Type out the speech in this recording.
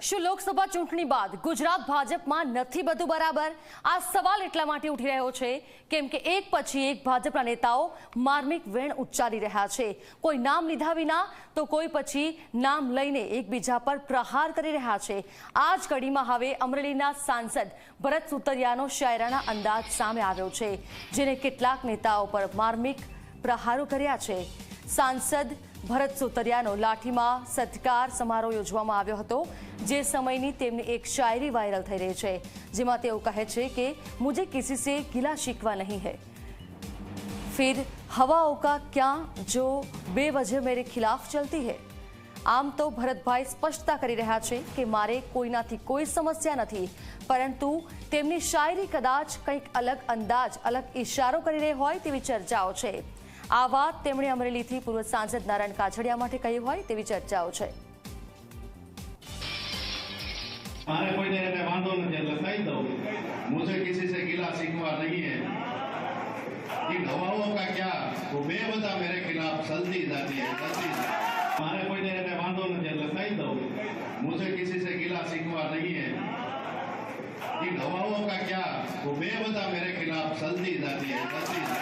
શું લોકસભા ચૂંટણી બાદ ગુજરાત ભાજપમાં નથી બધું બરાબર? આ સવાલ એટલા માટે ઉઠી રહ્યો છે કેમ કે એક પછી એક ભાજપના નેતાઓ માર્મિક વેણ ઉચ્ચારી રહ્યા છે. કોઈ નામ લીધા વિના તો કોઈ પછી નામ લઈને એકબીજા પર પ્રહાર કરી રહ્યા છે. આ જ કડીમાં હવે અમરેલીના સાંસદ ભરત સુતરિયાનો શાયરાના અંદાજ સામે આવ્યો છે, જેને કેટલાક નેતાઓ પર માર્મિક પ્રહારો કર્યા છે. સાંસદ ભરત સોતરિયાનો લાઠીમાં સત્કાર સમારોહ યોજવામાં આવ્યો હતો, જે સમયની તેમની એક શાયરી વાયરલ થઈ રહી છે, જેમાં તેઓ કહે છે કે, મુજે કિસી સે ગિલા શીખવા નહીં હૈ. ફિર, હવાઓ કા ક્યાં જો બે વજે મેરે ખિલાફ ચલતી હૈ? આમ તો ભરતભાઈ સ્પષ્ટતા કરી રહ્યા છે કે મારે કોઈનાથી કોઈ સમસ્યા નથી, પરંતુ તેમની શાયરી કદાચ કંઈક અલગ અંદાજ, અલગ ઇશારો કરી રહી હોય તેવી ચર્ચાઓ છે. આ વાત તેમણે અમરેલીથી પૂર્વ સાંસદ નારાયણ કાછડિયા માટે કહી હોય તેવી ચર્ચાઓ છે. મારે કોઈને એને વાંધો નથી, એટલે કહી દઉં. મુજે કિસી સે ગિલા સીખવા નહીં હે. इन हवाओं का क्या वो बेवजह मेरे खिलाफ चलती जाती